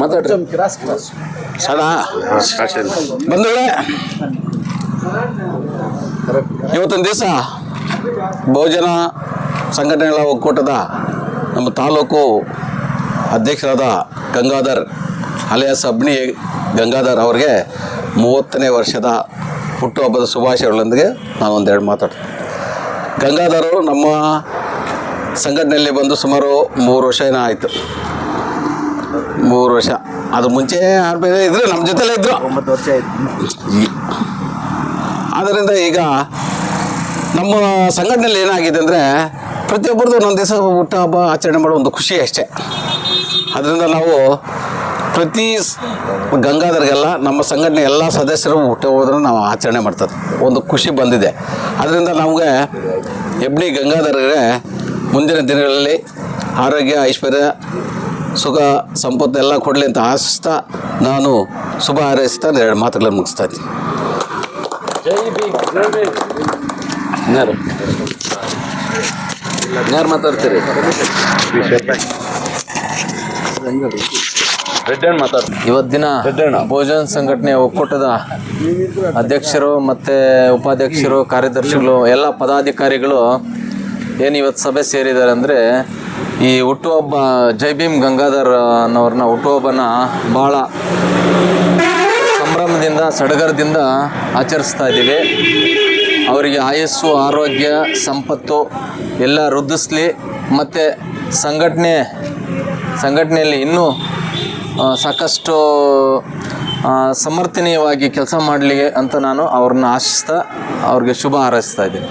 ಮಾತಾಡ್ರಿ. ಸದಾ. ಬಂಧುಗಳೇ ಇವತ್ತಿನ ದಿವಸ ಬಹುಜನ ಸಂಘಟನೆಗಳ ಒಕ್ಕೂಟದ ನಮ್ಮ ತಾಲೂಕು ಅಧ್ಯಕ್ಷರಾದ ಗಂಗಾಧರ್ ಹಲೆಯ ಸಬ್ನಿ ಗಂಗಾಧರ್ ಅವರಿಗೆ ಮೂವತ್ತನೇ ವರ್ಷದ ಹುಟ್ಟುಹಬ್ಬದ ಶುಭಾಶಯಗಳೊಂದಿಗೆ ನಾನು ಒಂದೆರಡು ಮಾತಾಡ್ತೀನಿ ಗಂಗಾಧರರು ನಮ್ಮ ಸಂಘಟನೆಯಲ್ಲಿ ಬಂದು ಸುಮಾರು ಮೂರು ವರ್ಷ ಏನೋ ಆಯಿತು ಮೂರು ವರ್ಷ. ಅದು ಮುಂಚೆ ಆರು ಬೇರೆ ಇದ್ರು ನಮ್ಮ ಜೊತೆಲೇ ಇದ್ರು. ಒಂಬತ್ತು ವರ್ಷ ಆಯ್ತು. ಆದ್ದರಿಂದ ಈಗ ನಮ್ಮ ಸಂಘಟನೆಯಲ್ಲಿ ಏನಾಗಿದೆ ಅಂದರೆ ಪ್ರತಿಯೊಬ್ಬರದ್ದು ಒಂದೊಂದು ದಿವಸ ಹುಟ್ಟ ಹಬ್ಬ ಆಚರಣೆ ಮಾಡೋ ಒಂದು ಖುಷಿ ಅಷ್ಟೇ. ಅದರಿಂದ ನಾವು ಪ್ರತಿ ಗಂಗಾಧರಿಗೆಲ್ಲ ನಮ್ಮ ಸಂಘಟನೆ ಎಲ್ಲ ಸದಸ್ಯರು ಹುಟ್ಟ ಹೋದ್ರೆ ನಾವು ಆಚರಣೆ ಮಾಡ್ತದೆ ಒಂದು ಖುಷಿ ಬಂದಿದೆ. ಅದರಿಂದ ನಮಗೆ ಎಬ್ನಿ ಗಂಗಾಧರ್ಗೆ ಮುಂದಿನ ದಿನಗಳಲ್ಲಿ ಆರೋಗ್ಯ ಐಶ್ವರ್ಯ ಸುಖ ಸಂಪತ್ತು ಎಲ್ಲ ಕೊಡಲಿ ಅಂತ ಆಶಿಸ್ತಾ ನಾನು ಶುಭ ಹಾರೈಸ್ತಾ ಎರಡು ಮಾತುಗಳನ್ನು ಮುಗಿಸ್ತಾ ಇದ್ದೀನಿ. ಯಾರು ಮಾತಾಡ್ತೀರಿ? ಇವತ್ತಿನ ಭೋಜನ ಸಂಘಟನೆ ಒಕ್ಕೂಟದ ಅಧ್ಯಕ್ಷರು ಮತ್ತು ಉಪಾಧ್ಯಕ್ಷರು ಕಾರ್ಯದರ್ಶಿಗಳು ಎಲ್ಲ ಪದಾಧಿಕಾರಿಗಳು ಏನು ಇವತ್ತು ಸಭೆ ಸೇರಿದ್ದಾರೆ ಅಂದರೆ ಈ ಹುಟ್ಟುಹಬ್ಬ, ಜೈ ಭೀಮ್ ಗಂಗಾಧರ್ ಅನ್ನೋರನ್ನ ಹುಟ್ಟುಹಬ್ಬನ ಭಾಳ ಸಂಭ್ರಮದಿಂದ, ಸಡಗರದಿಂದ ಆಚರಿಸ್ತಾ ಇದ್ದೀವಿ. ಅವರಿಗೆ ಆಯಸ್ಸು, ಆರೋಗ್ಯ, ಸಂಪತ್ತು ಎಲ್ಲ ವೃದ್ಧಿಸ್ಲಿ. ಮತ್ತು ಸಂಘಟನೆ, ಸಂಘಟನೆಯಲ್ಲಿ ಇನ್ನೂ ಸಾಕಷ್ಟು ಸಮರ್ಥನೀಯವಾಗಿ ಕೆಲಸ ಮಾಡಲಿ ಅಂತ ನಾನು ಅವ್ರನ್ನ ಆಶಿಸ್ತಾ ಅವ್ರಿಗೆ ಶುಭ ಹಾರೈಸ್ತಾ ಇದ್ದೀನಿ.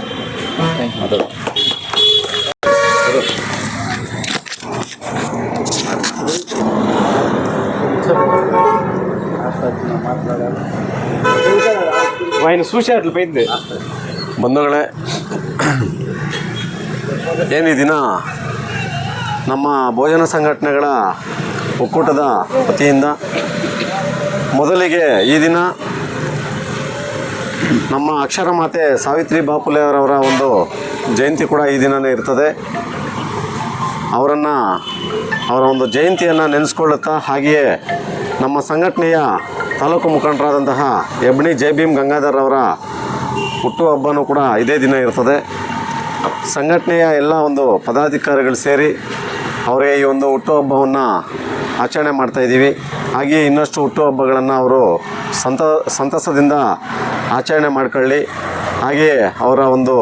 ಬಂಧುಗಳೇ, ಏನು ದಿನ ನಮ್ಮ ಭೋಜನ ಸಂಘಟನೆಗಳ ಒಕ್ಕೂಟದ ವತಿಯಿಂದ ಮೊದಲಿಗೆ ಈ ದಿನ ನಮ್ಮ ಅಕ್ಷರ ಮಾತೆ ಸಾವಿತ್ರಿ ಬಾಪುಲೆ ಅವರವರ ಒಂದು ಜಯಂತಿ ಕೂಡ ಈ ದಿನವೇ ಇರ್ತದೆ. ಅವರನ್ನು, ಅವರ ಒಂದು ಜಯಂತಿಯನ್ನು ನೆನೆಸ್ಕೊಳ್ಳುತ್ತಾ ಹಾಗೆಯೇ ನಮ್ಮ ಸಂಘಟನೆಯ ತಾಲೂಕು ಮುಖಂಡರಾದಂತಹ ಎಬ್ಣಿ ಜೆ ಭೀಮ್ ಗಂಗಾಧರ್ ಅವರ ಹುಟ್ಟುಹಬ್ಬನೂ ಕೂಡ ಇದೇ ದಿನ ಇರ್ತದೆ. ಸಂಘಟನೆಯ ಎಲ್ಲ ಒಂದು ಪದಾಧಿಕಾರಿಗಳು ಸೇರಿ ಅವರೇ ಈ ಒಂದು ಹುಟ್ಟುಹಬ್ಬವನ್ನು ಆಚರಣೆ ಮಾಡ್ತಾಯಿದ್ದೀವಿ ಹಾಗೆಯೇ ಇನ್ನಷ್ಟು ಹುಟ್ಟುಹಬ್ಬಗಳನ್ನು ಅವರು ಸಂತ, ಸಂತಸದಿಂದ ಆಚರಣೆ ಮಾಡ್ಕೊಳ್ಳಿ. ಹಾಗೆಯೇ ಅವರ ಒಂದು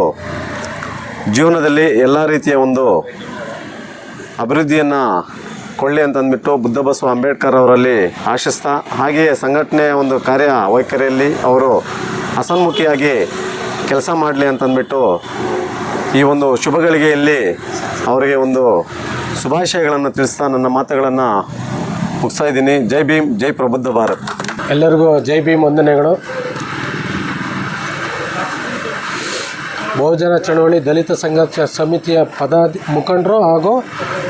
ಜೀವನದಲ್ಲಿ ಎಲ್ಲ ರೀತಿಯ ಒಂದು ಅಭಿವೃದ್ಧಿಯನ್ನು ಕೊಳ್ಳಿ ಅಂತಂದ್ಬಿಟ್ಟು ಬುದ್ಧ ಬಸವ ಅಂಬೇಡ್ಕರ್ ಅವರಲ್ಲಿ ಆಶಿಸ್ತಾ, ಹಾಗೆಯೇ ಸಂಘಟನೆಯ ಒಂದು ಕಾರ್ಯ ವೈಖರಿಯಲ್ಲಿ ಅವರು ಹಸನ್ಮುಖಿಯಾಗಿ ಕೆಲಸ ಮಾಡಲಿ ಅಂತಂದ್ಬಿಟ್ಟು ಈ ಒಂದು ಶುಭಗಳಿಗೆಯಲ್ಲಿ ಅವರಿಗೆ ಒಂದು ಶುಭಾಶಯಗಳನ್ನು ತಿಳಿಸ್ತಾ ನನ್ನ ಮಾತುಗಳನ್ನು ಮುಗಿಸ್ತಾ ಇದ್ದೀನಿ. ಜೈ ಭೀಮ್, ಜೈ ಪ್ರಬುದ್ಧ ಭಾರತ್. ಎಲ್ಲರಿಗೂ ಜೈ ಭೀಮ್ ವಂದನೆಗಳು. ಬಹುಜನ ಚಳವಳಿ ದಲಿತ ಸಂಘರ್ಷ ಸಮಿತಿಯ ಪದಾಧಿ ಮುಖಂಡರು ಹಾಗೂ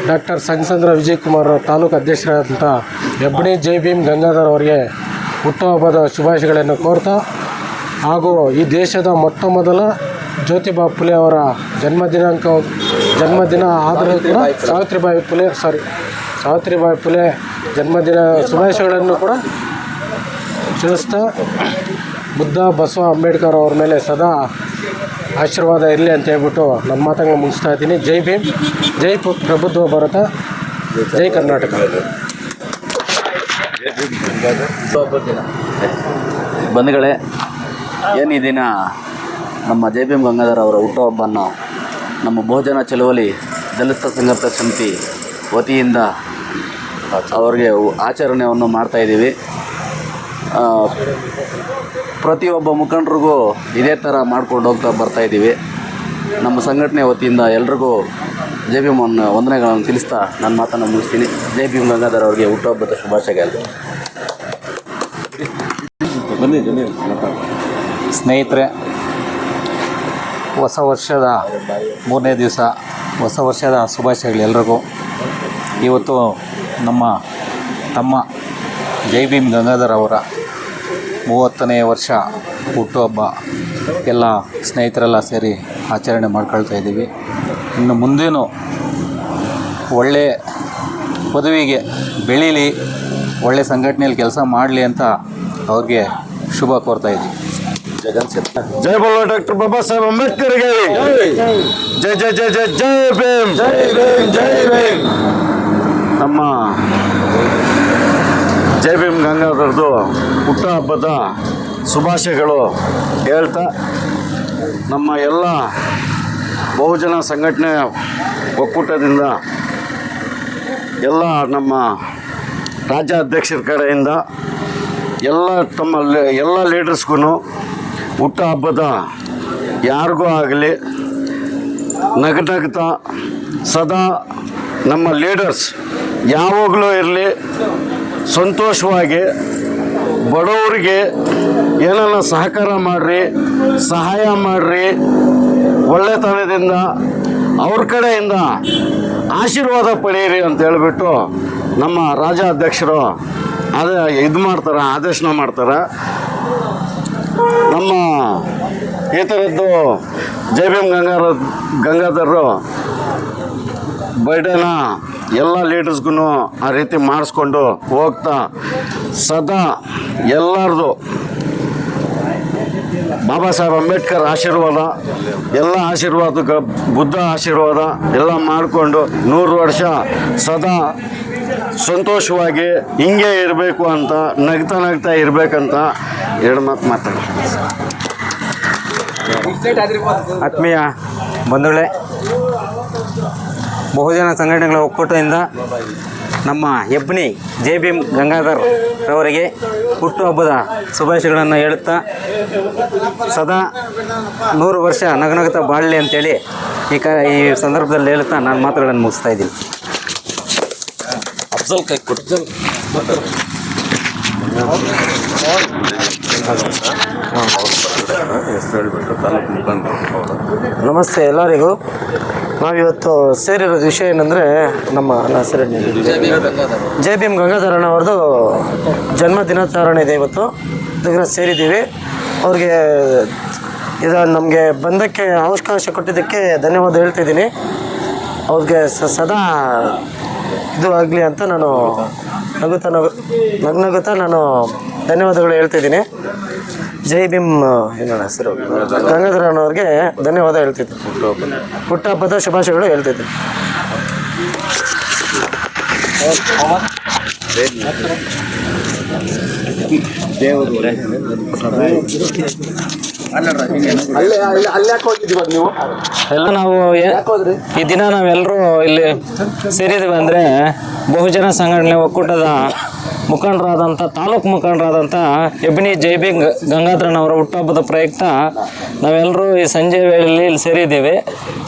ಡಾಕ್ಟರ್ ಸಂಚಂದ್ರ ವಿಜಯಕುಮಾರ್ ತಾಲೂಕು ಅಧ್ಯಕ್ಷರಾದಂಥ ಹೆಬ್ಬಣಿ ಜೈ ಭೀಮ್ ಗಂಗಾಧರ್ ಅವರಿಗೆ ಹುಟ್ಟುಹಬ್ಬದ ಶುಭಾಶಯಗಳನ್ನು ಕೋರ್ತಾ ಹಾಗೂ ಈ ದೇಶದ ಮೊಟ್ಟ ಮೊದಲ ಜ್ಯೋತಿಬಾ ಫುಲೆ ಅವರ ಜನ್ಮದಿನಾಂಕ ಜನ್ಮದಿನ ಆದರೂ ಕೂಡ ಸಾವಿತ್ರಿಬಾಯಿ ಫುಲೆ ಸಾರಿ ಸಾವಿತ್ರಿಬಾಯಿ ಫುಲೆ ಜನ್ಮದಿನ ಶುಭಾಶಯಗಳನ್ನು ಕೂಡ ತಿಳಿಸ್ತಾ ಬುದ್ಧ ಬಸವ ಅಂಬೇಡ್ಕರ್ ಅವ್ರ ಮೇಲೆ ಸದಾ ಆಶೀರ್ವಾದ ಇರಲಿ ಅಂತ ಹೇಳ್ಬಿಟ್ಟು ನಮ್ಮ ಮಾತಂಗ ಮುಗಿಸ್ತಾ ಇದ್ದೀನಿ. ಜೈ ಭೀಮ್, ಜೈ ಪ್ರಬುದ್ಧ ಭಾರತ, ಜೈ ಕರ್ನಾಟಕ. ಬಂಧುಗಳೇ, ಏನು ನಮ್ಮ ಜೈ ಭೀಮ್ ಗಂಗಾಧರ್ ಅವರ ಹುಟ್ಟುಹಬ್ಬನ್ನು ನಮ್ಮ ಭೋಜನ ಚಳವಳಿ ದಲಿತ ಸಂಘರ್ಷ ಸಮಿತಿ ವತಿಯಿಂದ ಅವರಿಗೆ ಆಚರಣೆಯನ್ನು ಮಾಡ್ತಾಯಿದ್ದೀವಿ ಪ್ರತಿಯೊಬ್ಬ ಮುಖಂಡರಿಗೂ ಇದೇ ಥರ ಮಾಡ್ಕೊಂಡು ಹೋಗ್ತಾ ಬರ್ತಾ ಇದ್ದೀವಿ. ನಮ್ಮ ಸಂಘಟನೆ ವತಿಯಿಂದ ಎಲ್ರಿಗೂ ಜೈ ಮೋಹನ್ ವಂದನೆಗಳನ್ನು ತಿಳಿಸ್ತಾ ನನ್ನ ಮಾತನ್ನು ಮುಗಿಸ್ತೀನಿ. ಜೆ ಭೀಮ್ ಗಂಗಾಧರ್ ಅವರಿಗೆ ಹುಟ್ಟುಹಬ್ಬದ ಶುಭಾಶಯಗಳು. ಸ್ನೇಹಿತರೆ ಹೊಸ ವರ್ಷದ ಮೂರನೇ ದಿವಸ ಹೊಸ ವರ್ಷದ ಶುಭಾಶಯಗಳು ಎಲ್ರಿಗೂ. ಇವತ್ತು ನಮ್ಮ ತಮ್ಮ ಜೈ ಭೀಮ್ ಗಂಗಾಧರ್ ಅವರ ಮೂವತ್ತನೇ ವರ್ಷ ಹುಟ್ಟುಹಬ್ಬ ಎಲ್ಲ ಸ್ನೇಹಿತರೆಲ್ಲ ಸೇರಿ ಆಚರಣೆ ಮಾಡ್ಕೊಳ್ತಾ ಇದ್ದೀವಿ. ಇನ್ನು ಮುಂದೇನು ಒಳ್ಳೆ ಪದವಿಗೆ ಬೆಳೀಲಿ ಒಳ್ಳೆ ಸಂಘಟನೆಯಲ್ಲಿ ಕೆಲಸ ಮಾಡಲಿ ಅಂತ ಅವ್ರಿಗೆ ಶುಭ ಕೋರ್ತಾ ಇದ್ದೀವಿ. ಜೈ ಬೋಲೋ ಡಾಕ್ಟರ್ ಬಾಬಾ ಸಾಹೇಬ್ ಅಂಬೇಡ್ಕರ್ಗೆ. ಜೈ ಜೈ ಜೈ ಜೈ ಜೈ ಭೀಮ್. ಜೈ ಭೀಮ್ ಜೈ ಭೀಮ್. ನಮ್ಮ ಜೈ ಭೀಮ್ ಗಂಗಾಧರ್ದು ಹುಟ್ಟುಹಬ್ಬದ ಶುಭಾಶಯಗಳು ಹೇಳ್ತಾ ನಮ್ಮ ಎಲ್ಲ ಬಹುಜನ ಸಂಘಟನೆ ಒಕ್ಕೂಟದಿಂದ ಎಲ್ಲ ನಮ್ಮ ರಾಜ್ಯಾಧ್ಯಕ್ಷರ ಕಡೆಯಿಂದ ಎಲ್ಲ ತಮ್ಮ ಎಲ್ಲ ಲೀಡರ್ಸ್ಗೂ ಹುಟ್ಟುಹಬ್ಬದ ಯಾರಿಗೂ ಆಗಲಿ ನಗನಗ್ತಾ ಸದಾ ನಮ್ಮ ಲೀಡರ್ಸ್ ಯಾವಾಗಲೂ ಇರಲಿ ಸಂತೋಷವಾಗಿ ಬಡವರಿಗೆ ಏನನ್ನ ಸಹಕಾರ ಮಾಡಿರಿ, ಸಹಾಯ ಮಾಡಿರಿ, ಒಳ್ಳೆತನದಿಂದ ಅವ್ರ ಕಡೆಯಿಂದ ಆಶೀರ್ವಾದ ಪಡೆಯಿರಿ ಅಂತ ಹೇಳಿಬಿಟ್ಟು ನಮ್ಮ ರಾಜ್ಯಾಧ್ಯಕ್ಷರು ಅದೇ ಇದು ಮಾಡ್ತಾರೆ, ಆದೇಶನ ಮಾಡ್ತಾರೆ. ನಮ್ಮ ಈ ಥರದ್ದು ಜೈ ಭೀಮ್ ಗಂಗಾರ ಗಂಗಾಧರರು ಬರ್ಡೇನ ಎಲ್ಲ ಲೀಡರ್ಸ್ಗೂ ಆ ರೀತಿ ಮಾಡಿಸ್ಕೊಂಡು ಹೋಗ್ತಾ ಸದಾ ಎಲ್ಲರದು ಬಾಬಾ ಸಾಹೇಬ್ ಅಂಬೇಡ್ಕರ್ ಆಶೀರ್ವಾದ, ಎಲ್ಲ ಆಶೀರ್ವಾದ ಬುದ್ಧ ಆಶೀರ್ವಾದ ಎಲ್ಲ ಮಾಡಿಕೊಂಡು ನೂರು ವರ್ಷ ಸದಾ ಸಂತೋಷವಾಗಿ ಹಿಂಗೆ ಇರಬೇಕು ಅಂತ, ನಗ್ತಾ ನಗ್ತಾ ಇರಬೇಕಂತ ಎರಡು ಮಾತು ಮಾತಾಡ ಆತ್ಮೀಯ ಬಂಧುಗಳೇ ಬಹುಜನ ಸಂಘಟನೆಗಳ ಒಕ್ಕೂಟದಿಂದ ನಮ್ಮ Hebni J B M Gangadhar ರವರಿಗೆ ಹುಟ್ಟುಹಬ್ಬದ ಶುಭಾಶಯಗಳನ್ನು ಹೇಳುತ್ತಾ ಸದಾ ನೂರು ವರ್ಷ ನಗನಗತ ಬಾಳಲಿ ಅಂತೇಳಿ ಈ ಕ ಈ ಸಂದರ್ಭದಲ್ಲಿ ಹೇಳುತ್ತಾ ನಾನು ಮಾತುಗಳನ್ನು ಮುಗಿಸ್ತಾ ಇದ್ದೀನಿ. ಅಫ್ಜಲ್ ಕೈ ಕೊಟ್ಟು ನಮಸ್ತೆ ಎಲ್ಲರಿಗೂ. ನಾವಿವತ್ತು ಸೇರಿರೋ ವಿಷಯ ಏನಂದರೆ ನಮ್ಮ ನನ್ನ ಹೆಸರು ಜೆ ಬಿ ಎಂ ಗಂಗಾಧರಣ್ಣ ಅವ್ರದ್ದು ಜನ್ಮ ದಿನಾಚರಣೆ ಇದೆ ಇವತ್ತು. ಇದಕ್ಕೆ ಸೇರಿದ್ದೀವಿ. ಅವ್ರಿಗೆ ಇದು ನಮಗೆ ಬಂದಕ್ಕೆ ಅವಕಾಶ ಕೊಟ್ಟಿದ್ದಕ್ಕೆ ಧನ್ಯವಾದ ಹೇಳ್ತಿದ್ದೀನಿ. ಅವ್ರಿಗೆ ಸದಾ ಇದು ಆಗಲಿ ಅಂತ ನಾನು ನಗುತ್ತಾ ನಗು ನಗ್ನಗುತ್ತಾ ನಾನು ಧನ್ಯವಾದಗಳು ಹೇಳ್ತಿದ್ದೀನಿ. ಜೈ ಭೀಮ್ ಏನೋ ಹೆಸರು? ಅವ್ರಿಗೆ ಧನ್ಯವಾದ ಹೇಳ್ತಿದ್ದೆ ಹುಟ್ಟುಹಬ್ಬದ ಶುಭಾಶಯಗಳು ಹೇಳ್ತಿದ್ರು. ಎಲ್ಲ ನಾವು ಈ ದಿನ ನಾವೆಲ್ಲರೂ ಇಲ್ಲಿ ಸೇರಿದ್ದೀವಿ ಅಂದರೆ ಬಹುಜನ ಸಂಘಟನೆ ಒಕ್ಕೂಟದ ಮುಖಂಡರಾದಂಥ, ತಾಲೂಕು ಮುಖಂಡರಾದಂಥ ಎಬ್ಬಿನಿ ಜೈಬಿ ಅವರ ಹುಟ್ಟುಹಬ್ಬದ ಪ್ರಯುಕ್ತ ನಾವೆಲ್ಲರೂ ಈ ಸಂಜೆ ವೇಳೆಯಲ್ಲಿ ಇಲ್ಲಿ ಸೇರಿದ್ದೀವಿ.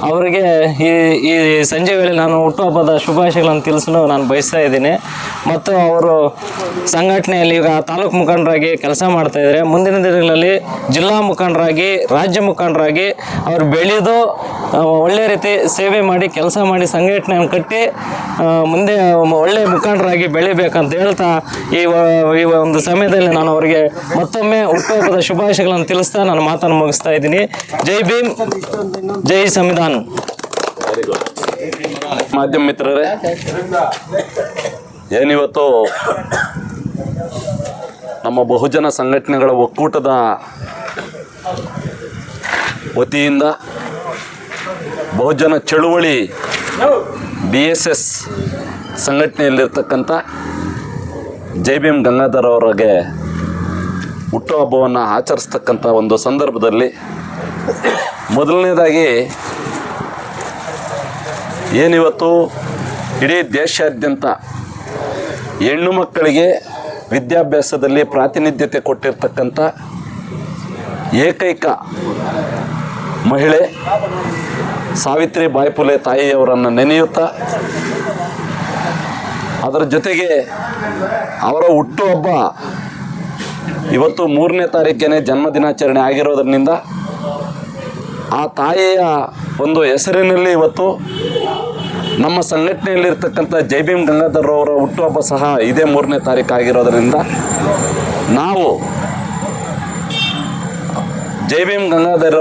ಅವರಿಗೆ ಈ ಈ ಸಂಜೆ ವೇಳೆ ನಾನು ಹುಟ್ಟುಹಬ್ಬದ ಶುಭಾಶಯಗಳನ್ನು ತಿಳಿಸಲು ನಾನು ಬಯಸ್ತಾ ಇದ್ದೀನಿ. ಮತ್ತು ಅವರು ಸಂಘಟನೆಯಲ್ಲಿ ಈಗ ತಾಲೂಕು ಮುಖಂಡರಾಗಿ ಕೆಲಸ ಮಾಡ್ತಾ ಇದ್ದಾರೆ. ಮುಂದಿನ ದಿನಗಳಲ್ಲಿ ಜಿಲ್ಲಾ ಮುಖಂಡರಾಗಿ, ರಾಜ್ಯ ಮುಖಂಡರಾಗಿ ಅವರು ಬೆಳೆದು ಒಳ್ಳೆಯ ಒಳ್ಳೆ ರೀತಿ ಸೇವೆ ಮಾಡಿ, ಕೆಲಸ ಮಾಡಿ ಸಂಘಟನೆಯನ್ನು ಕಟ್ಟಿ ಮುಂದೆ ಒಳ್ಳೆ ಮುಖಂಡರಾಗಿ ಬೆಳಿಬೇಕಂತ ಹೇಳ್ತಾ ಈ ಈ ಒಂದು ಸಮಯದಲ್ಲಿ ನಾನು ಅವರಿಗೆ ಮತ್ತೊಮ್ಮೆ ಹುಟ್ಟುಹಬ್ಬದ ಶುಭಾಶಯಗಳನ್ನು ತಿಳಿಸ್ತಾ ನಾನು ಮಾತನ್ನು ಮುಗಿಸ್ತಾ ಇದ್ದೀನಿ. ಜೈ ಭೀಮ್, ಜೈ ಸಂವಿಧಾನ್. ಮಾಧ್ಯಮ ಮಿತ್ರರೇ, ಏನಿವತ್ತು ನಮ್ಮ ಬಹುಜನ ಸಂಘಟನೆಗಳ ಒಕ್ಕೂಟದ ವತಿಯಿಂದ ಬಹುಜನ ಚಳುವಳಿ ಬಿ ಎಸ್ ಎಸ್ ಸಂಘಟನೆಯಲ್ಲಿರ್ತಕ್ಕಂಥ ಜೆ ಬಿ ಎಂ ಗಂಗಾಧರ್ ಅವರಿಗೆ ಹುಟ್ಟುಹಬ್ಬವನ್ನು ಆಚರಿಸ್ತಕ್ಕಂಥ ಒಂದು ಸಂದರ್ಭದಲ್ಲಿ ಮೊದಲನೇದಾಗಿ ಏನಿವತ್ತು? ಇಡೀ ದೇಶಾದ್ಯಂತ ಹೆಣ್ಣು ಮಕ್ಕಳಿಗೆ ವಿದ್ಯಾಭ್ಯಾಸದಲ್ಲಿ ಪ್ರಾತಿನಿಧ್ಯತೆ ಕೊಟ್ಟಿರ್ತಕ್ಕಂಥ ಏಕೈಕ ಮಹಿಳೆ ಸಾವಿತ್ರಿ ಬಾಯಿ ಫುಲೆ ತಾಯಿಯವರನ್ನು ನೆನೆಯುತ್ತಾ ಅದರ ಜೊತೆಗೆ ಅವರ ಹುಟ್ಟುಹಬ್ಬ ಇವತ್ತು ಮೂರನೇ ತಾರೀಕೇನೆ ಜನ್ಮ ದಿನಾಚರಣೆ ಆಗಿರೋದ್ರಿಂದ ಆ ತಾಯಿಯ ಒಂದು ಹೆಸರಿನಲ್ಲಿ ಇವತ್ತು ನಮ್ಮ ಸಂಘಟನೆಯಲ್ಲಿರ್ತಕ್ಕಂಥ ಜೈ ಭೀಮ್ ಗಂಗಾಧರ್ ಅವರ ಹುಟ್ಟುಹಬ್ಬ ಸಹ ಇದೇ ಮೂರನೇ ತಾರೀಕು ಆಗಿರೋದರಿಂದ ನಾವು ಜೈ ಭೀಮ್ ಗಂಗಾಧರ್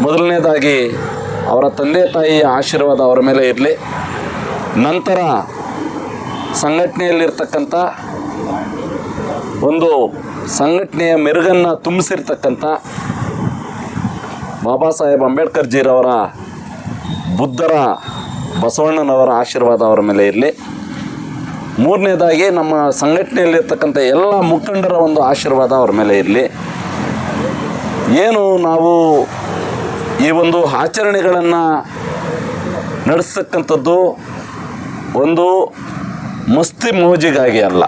ಮೊದಲನೇದಾಗಿ ಅವರ ತಂದೆ ತಾಯಿಯ ಆಶೀರ್ವಾದ ಅವರ ಮೇಲೆ ಇರಲಿ. ನಂತರ ಸಂಘಟನೆಯಲ್ಲಿರ್ತಕ್ಕಂಥ ಒಂದು ಸಂಘಟನೆಯ ಮೆರುಗನ್ನು ತುಂಬಿಸಿರ್ತಕ್ಕಂಥ ಬಾಬಾ ಸಾಹೇಬ್ ಅಂಬೇಡ್ಕರ್ ಜೀರವರ ಬುದ್ಧರ ಬಸವಣ್ಣನವರ ಆಶೀರ್ವಾದ ಅವರ ಮೇಲೆ ಇರಲಿ. ಮೂರನೇದಾಗಿ ನಮ್ಮ ಸಂಘಟನೆಯಲ್ಲಿರ್ತಕ್ಕಂಥ ಎಲ್ಲ ಮುಖಂಡರ ಒಂದು ಆಶೀರ್ವಾದ ಅವರ ಮೇಲೆ ಇರಲಿ. ಏನು ನಾವು ಈ ಒಂದು ಆಚರಣೆಗಳನ್ನು ನಡೆಸ್ತಕ್ಕಂಥದ್ದು ಒಂದು ಮಸ್ತಿ ಮೋಜಿಗಾಗಿ ಅಲ್ಲ.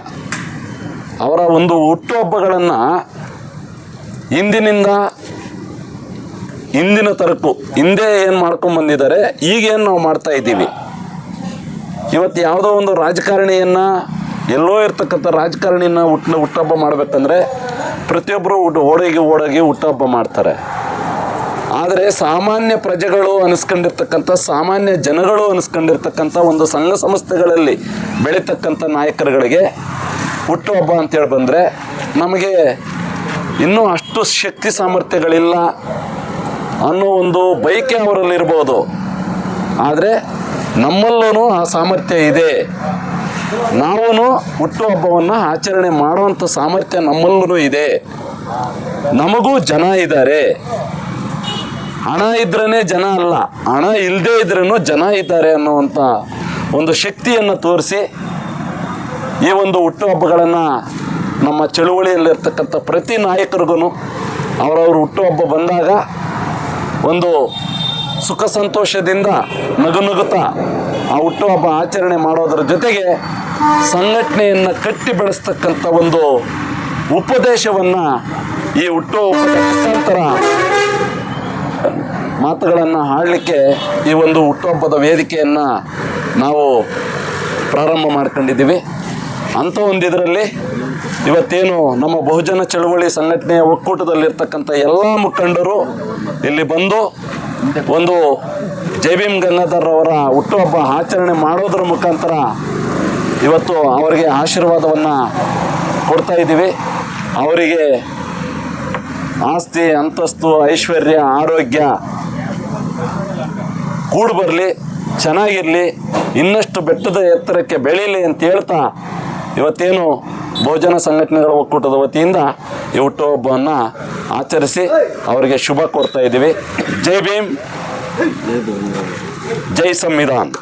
ಅವರ ಒಂದು ಹುಟ್ಟುಹಬ್ಬಗಳನ್ನು ಇಂದಿನಿಂದ ಇಂದಿನ ತರಕು ಹಿಂದೆ ಏನು ಮಾಡ್ಕೊಂಬಂದಿದ್ದಾರೆ ಈಗೇನು ನಾವು ಮಾಡ್ತಾ ಇದ್ದೀವಿ. ಇವತ್ತು ಯಾವುದೋ ಒಂದು ರಾಜಕಾರಣಿಯನ್ನು, ಎಲ್ಲೋ ಇರ್ತಕ್ಕಂಥ ರಾಜಕಾರಣಿಯನ್ನು ಹುಟ್ಟು ಹುಟ್ಟಹಬ್ಬ ಮಾಡಬೇಕಂದ್ರೆ ಪ್ರತಿಯೊಬ್ಬರು ಓಡೋಗಿ ಓಡೋಗಿ ಹುಟ್ಟುಹಬ್ಬ ಮಾಡ್ತಾರೆ. ಆದರೆ ಸಾಮಾನ್ಯ ಪ್ರಜೆಗಳು ಅನಿಸ್ಕೊಂಡಿರ್ತಕ್ಕಂಥ, ಸಾಮಾನ್ಯ ಜನಗಳು ಅನಿಸ್ಕೊಂಡಿರ್ತಕ್ಕಂಥ ಒಂದು ಸಂಘ ಸಂಸ್ಥೆಗಳಲ್ಲಿ ಬೆಳೀತಕ್ಕಂಥ ನಾಯಕರುಗಳಿಗೆ ಹುಟ್ಟುಹಬ್ಬ ಅಂತೇಳಿ ಬಂದರೆ ನಮಗೆ ಇನ್ನೂ ಅಷ್ಟು ಶಕ್ತಿ ಸಾಮರ್ಥ್ಯಗಳಿಲ್ಲ ಅನ್ನೋ ಒಂದು ಬೈಕೆ ಅವರಲ್ಲಿರ್ಬೋದು. ಆದರೆ ನಮ್ಮಲ್ಲೂ ಆ ಸಾಮರ್ಥ್ಯ ಇದೆ. ನಾವು ಹುಟ್ಟುಹಬ್ಬವನ್ನು ಆಚರಣೆ ಮಾಡುವಂಥ ಸಾಮರ್ಥ್ಯ ನಮ್ಮಲ್ಲೂ ಇದೆ. ನಮಗೂ ಜನ ಇದ್ದಾರೆ. ಹಣ ಇದ್ರೇ ಜನ ಅಲ್ಲ. ಹಣ ಇಲ್ಲದೇ ಇದ್ರೂ ಜನ ಇದ್ದಾರೆ ಅನ್ನುವಂಥ ಒಂದು ಶಕ್ತಿಯನ್ನು ತೋರಿಸಿ ಈ ಒಂದು ಹುಟ್ಟುಹಬ್ಬಗಳನ್ನು ನಮ್ಮ ಚಳುವಳಿಯಲ್ಲಿರ್ತಕ್ಕಂಥ ಪ್ರತಿ ನಾಯಕರಿಗೂ ಅವರವ್ರ ಹುಟ್ಟುಹಬ್ಬ ಬಂದಾಗ ಒಂದು ಸುಖ ಸಂತೋಷದಿಂದ ನಗು ನಗುತ್ತಾ ಆ ಹುಟ್ಟುಹಬ್ಬ ಆಚರಣೆ ಮಾಡೋದ್ರ ಜೊತೆಗೆ ಸಂಘಟನೆಯನ್ನು ಕಟ್ಟಿ ಬೆಳೆಸ್ತಕ್ಕಂಥ ಒಂದು ಉಪದೇಶವನ್ನು ಈ ಹುಟ್ಟುಹಬ್ಬದ ಮುಖಾಂತರ ಮಾತುಗಳನ್ನು ಹಾಡಲಿಕ್ಕೆ ಈ ಒಂದು ಹುಟ್ಟುಹಬ್ಬದ ವೇದಿಕೆಯನ್ನು ನಾವು ಪ್ರಾರಂಭ ಮಾಡ್ಕೊಂಡಿದ್ದೀವಿ. ಅಂಥ ಒಂದು ಇದರಲ್ಲಿ ಇವತ್ತೇನು ನಮ್ಮ ಬಹುಜನ ಚಳುವಳಿ ಸಂಘಟನೆಯ ಒಕ್ಕೂಟದಲ್ಲಿರ್ತಕ್ಕಂಥ ಎಲ್ಲ ಮುಖಂಡರು ಇಲ್ಲಿ ಬಂದು ಒಂದು ಜೈ ಭೀಮ್ ಗಂಗಾಧರ್ ಅವರ ಹುಟ್ಟುಹಬ್ಬ ಆಚರಣೆ ಮಾಡೋದ್ರ ಮುಖಾಂತರ ಇವತ್ತು ಅವರಿಗೆ ಆಶೀರ್ವಾದವನ್ನು ಕೊಡ್ತಾ ಇದ್ದೀವಿ. ಅವರಿಗೆ ಆಸ್ತಿ, ಅಂತಸ್ತು, ಐಶ್ವರ್ಯ, ಆರೋಗ್ಯ ಕೂಡು ಬರಲಿ, ಚೆನ್ನಾಗಿರಲಿ, ಇನ್ನಷ್ಟು ಬೆಟ್ಟದ ಎತ್ತರಕ್ಕೆ ಬೆಳೀಲಿ ಅಂತ ಹೇಳ್ತಾ ಇವತ್ತೇನು ಬಹುಜನ ಸಂಘಟನೆಗಳ ಒಕ್ಕೂಟದ ವತಿಯಿಂದ ಈ ಹುಟ್ಟುಹಬ್ಬವನ್ನು ಆಚರಿಸಿ ಅವರಿಗೆ ಶುಭ ಕೊಡ್ತಾ ಇದ್ದೀವಿ. ಜೈ ಭೀಮ್, ಜೈ ಸಂವಿಧಾನ್.